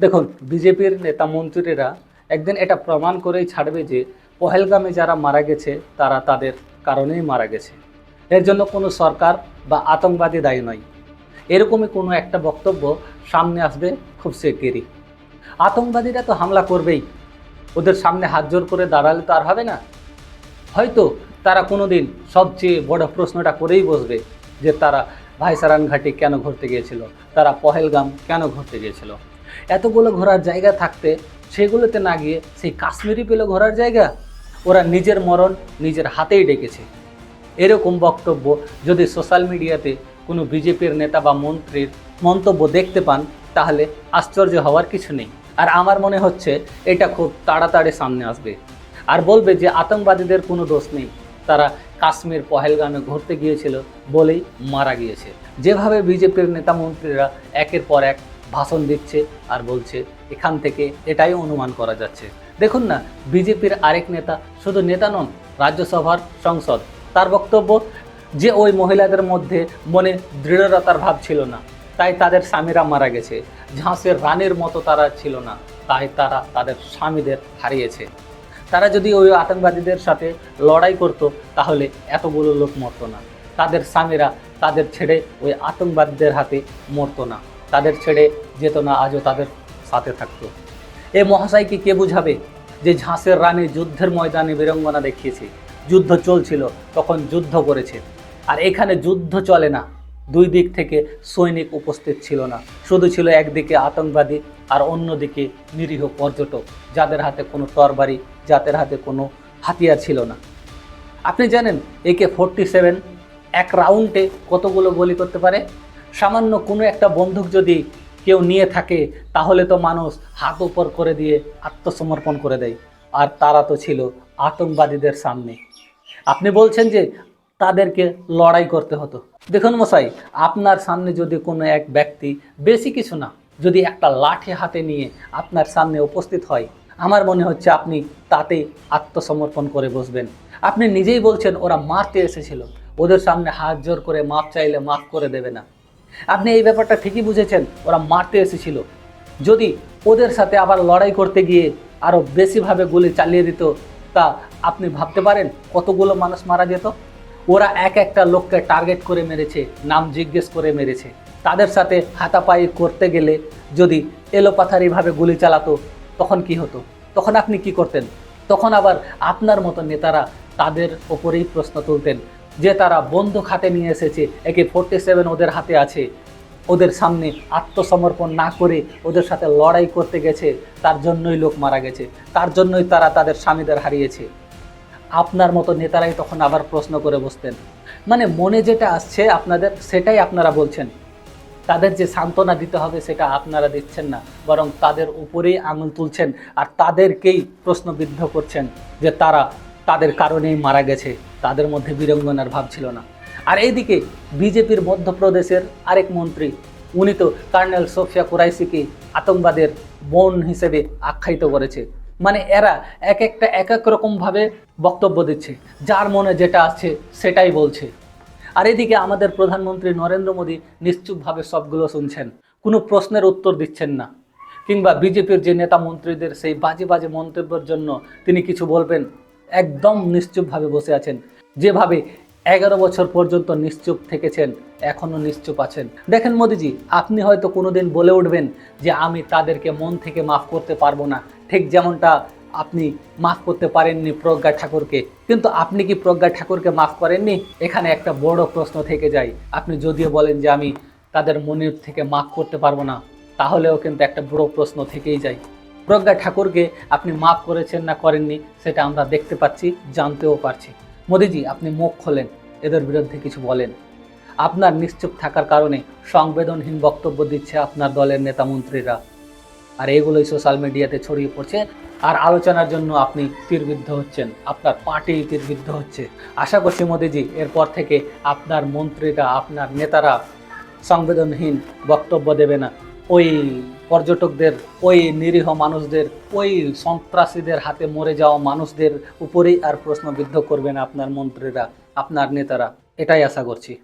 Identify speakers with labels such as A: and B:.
A: দেখুন, বিজেপির নেতা মন্ত্রীরা একদিন এটা প্রমাণ করেই ছাড়বে যে পহেলগামে যারা মারা গেছে, তারা তাদের কারণেই মারা গেছে। এর জন্য কোনো সরকার বা আতঙ্কবাদী দায়ী নয়। এরকমই কোনো একটা বক্তব্য সামনে আসবে খুব শিগগিরই। আতঙ্কবাদীরা তো হামলা করবেই। ওদের সামনে হাত জোর করে দাঁড়ালে তো আর হবে না। হয়তো তারা কোনো দিন সবচেয়ে বড় প্রশ্নটা করেই বসবে যে তারা ভাইসারান ঘাটে কেন ঘুরতে গিয়েছিল? তারা পহেলগাম কেন ঘুরতে গিয়েছিল? এতগুলো ঘোরার জায়গা থাকতে সেগুলোতে না গিয়ে সেই কাশ্মীরি পেল ঘোরার জায়গা, ওরা নিজের মরণ নিজের হাতেই ডেকেছে। এরকম বক্তব্য যদি সোশ্যাল মিডিয়াতে কোনো বিজেপির নেতা বা মন্ত্রীর মন্তব্য দেখতে পান, তাহলে আশ্চর্য হওয়ার কিছু নেই। আর আমার মনে হচ্ছে এটা খুব তাড়াতাড়ি সামনে আসবে। আর বলবে যে আতঙ্কবাদীদের কোনো দোষ নেই। তারা কাশ্মীর পহেলগামে ঘুরতে গিয়েছিল বলেই মারা গিয়েছে। যেভাবে বিজেপির নেতা মন্ত্রীরা একের পর এক ভাষণ দিচ্ছে আর বলছে, এখান থেকে এটাই অনুমান করা যাচ্ছে। দেখুন না, বিজেপির আরেক নেতা শুধু নেতা নন, রাজ্যসভার সংসদ, তার বক্তব্য, যে ওই মহিলাদের মধ্যে মনে দৃঢ়তার ভাব ছিল না, তাই তাদের স্বামীরা মারা গেছে, ঝাঁসের রানের মতো তারা ছিল না, তাই তারা তাদের স্বামীদের হারিয়েছে। তারা যদি ওই আতঙ্কবাদীদের সাথে লড়াই করত, তাহলে এতগুলো লোক মরতো না। তাদের স্বামীরা তাদের ছেড়ে ওই আতঙ্কবাদীদের হাতে মরতো না। তাদের ছেড়ে যেত না, আজও তাদের সাথে থাকতো। এ মহাশয়কে কে বুঝাবে যে ঝাঁসের রানী যুদ্ধের ময়দানে বীরঙ্গনা দেখিয়েছে? যুদ্ধ চলছিল, তখন যুদ্ধ করেছে। আর এখানে যুদ্ধ চলে না, দুই দিক থেকে সৈনিক উপস্থিত ছিল না। শুধু ছিল একদিকে আতঙ্কবাদী আর অন্যদিকে নিরীহ পর্যটক, যাদের হাতে কোনো তরবারি, যাদের হাতে কোনো হাতিয়ার ছিল না। আপনি জানেন একে ফোরটি সেভেন এক রাউন্ডে কতগুলো গুলি করতে পারে? সামান্য কোনো একটা বন্দুক যদি কেউ নিয়ে থাকে, তাহলে তো মানুষ হাত উপর করে দিয়ে আত্মসমর্পণ করে দেয়। আর তারা তো ছিল আতঙ্কবাদীদের সামনে। আপনি বলছেন যে তাদেরকে লড়াই করতে হতো। দেখুন মশাই, আপনার সামনে যদি কোনো এক ব্যক্তি, বেশি কিছু না, যদি একটা লাঠি হাতে নিয়ে আপনার সামনে উপস্থিত হয়, আমার মনে হচ্ছে আপনি তাতে আত্মসমর্পণ করে বসবেন। আপনি নিজেই বলছেন ওরা মারতে এসেছিল। ওদের সামনে হাত জোর করে মাপ চাইলে মাফ করে দেবে না। আপনি এই ব্যাপারটা ঠিকই বুঝেছেন, ওরা মারতে এসেছিল। যদি ওদের সাথে আবার লড়াই করতে গিয়ে আরও বেশিভাবে গুলি চালিয়ে দিত, তা আপনি ভাবতে পারেন কতগুলো মানুষ মারা যেত? ওরা এক একটা লোককে টার্গেট করে মেরেছে, নাম জিজ্ঞেস করে মেরেছে। তাদের সাথে হাতাপাই করতে গেলে যদি এলোপাথারিভাবে গুলি চালাতো, তখন কি হতো? তখন আপনি কি করতেন? তখন আবার আপনার মতো নেতারা তাদের ওপরেই প্রশ্ন তুলতেন যে তারা বন্দুক হাতে নিয়ে এসেছে, একে ফোরটি সেভেন ওদের হাতে আছে। ওদের সামনে আত্মসমর্পণ না করে ওদের সাথে লড়াই করতে গেছে, তার জন্যই লোক মারা গেছে, তার জন্যই তারা তাদের স্বামীদের হারিয়েছে। আপনার মতো নেতারাই তখন আবার প্রশ্ন করে বসতেন মানে মনে যেটা আসছে আপনাদের, সেটাই আপনারা বলছেন। তাদের যে সান্ত্বনা দিতে হবে, সেটা আপনারা দিচ্ছেন না, বরং তাদের উপরেই আঙুল তুলছেন আর তাদেরকেই প্রশ্নবিদ্ধ করছেন যে তারা তাদের কারণেই মারা গেছে। তাদের মধ্যে বীরঙ্গনার ভাব ছিল না। আর এইদিকে বিজেপির মধ্যপ্রদেশের আরেক মন্ত্রী, উনি তো কর্নেল সোফিয়া কুরাইসিকে আতঙ্কবাদের বোন হিসেবে আখ্যায়িত করেছে। মানে এরা এক একটা এক এক রকমভাবে বক্তব্য দিচ্ছে। যার মনে যেটা আসছে সেটাই বলছে। আর এদিকে আমাদের প্রধানমন্ত্রী নরেন্দ্র মোদী নিশ্চুপভাবে সবগুলো শুনছেন। কোনো প্রশ্নের উত্তর দিচ্ছেন না। কিংবা বিজেপির যে নেতা মন্ত্রীদের সেই বাজে বাজে মন্তব্যের জন্য তিনি কিছু বলবেন? একদম নিশ্চুপভাবে বসে আছেন। যেভাবে এগারো বছর পর্যন্ত নিশ্চুপ থেকেছেন, এখনও নিশ্চুপ আছেন। দেখেন মোদিজি, আপনি হয়তো কোনোদিন বলে উঠবেন যে আমি তাদেরকে মন থেকে মাফ করতে পারব না। ঠিক যেমনটা আপনি মাফ করতে পারেননি প্রজ্ঞা ঠাকুরকে। কিন্তু আপনি কি প্রজ্ঞা ঠাকুরকে মাফ করেননি? এখানে একটা বড় প্রশ্ন থেকে যায়। আপনি যদিও বলেন যে আমি তাদের মনের থেকে মাফ করতে পারব না, তাহলেও কিন্তু একটা বড় প্রশ্ন থেকেই যায়। প্রজ্ঞা ঠাকুরকে আপনি মাফ করেছেন না করেননি, সেটা আমরা দেখতে পাচ্ছি, জানতেও পারছি। মোদিজি, আপনি মুখ খোলেন, এদের বিরুদ্ধে কিছু বলেন। আপনার নিশ্চুপ থাকার কারণে সংবেদনহীন বক্তব্য দিচ্ছে আপনার দলের নেতা মন্ত্রীরা। আর এগুলোই সোশ্যাল মিডিয়াতে ছড়িয়ে পড়ছে, আর আলোচনার জন্য আপনি তীরবিদ্ধ হচ্ছেন, আপনার পার্টি তীরবিদ্ধ হচ্ছে। আশা করছি মোদিজি, এরপর থেকে আপনার মন্ত্রীরা, আপনার নেতারা সংবেদনহীন বক্তব্য দেবে না। ওই পর্যটকদের, ওই নিরীহ মানুষদের, ওই সন্ত্রাসীদের হাতে মরে যাওয়া মানুষদের উপরেই আর প্রশ্নবিদ্ধ করবেন আপনার মন্ত্রীরা, আপনার নেতারা। এটাই আশা করছি।